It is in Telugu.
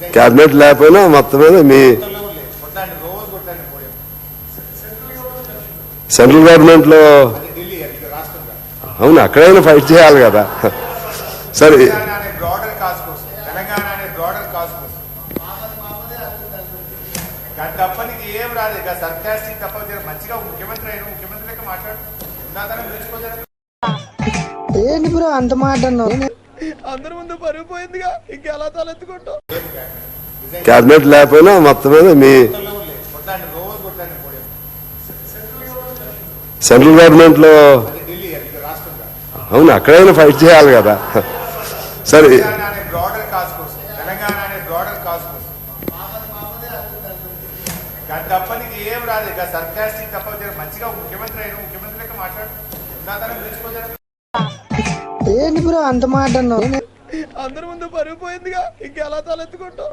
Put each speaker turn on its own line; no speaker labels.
క్యాబినెట్ లేకపోయినా మొత్తం మీద మీ సెంట్రల్
గవర్నమెంట్లో
అవును అక్కడైనా ఫైట్ చేయాలి కదా. సరే.
ఏంటి బ్రో అంత మాట అన్నావు?
అందరి ముందు పరుగు పోయిందిగా. ఇంకెలా తలెత్తుకుంటావు?
క్యాబినెట్ లేకపోయినా మొత్తం మీద మీ సెంట్రల్ గవర్నమెంట్లో
అది ఢిల్లీ అది రాష్ట్రంగా
అవును అక్కడైనా ఫైట్ చేయాలి కదా సరే
తప్ప మంచిగా ముఖ్యమంత్రి అయిన ముఖ్యమంత్రి మాట్లాడు.
ఏంటి బ్రో అంత మాట అన్నావు?
అందరి ముందు పరుగు పోయిందిగా ఇంకెలా తలెత్తుకుంటావు?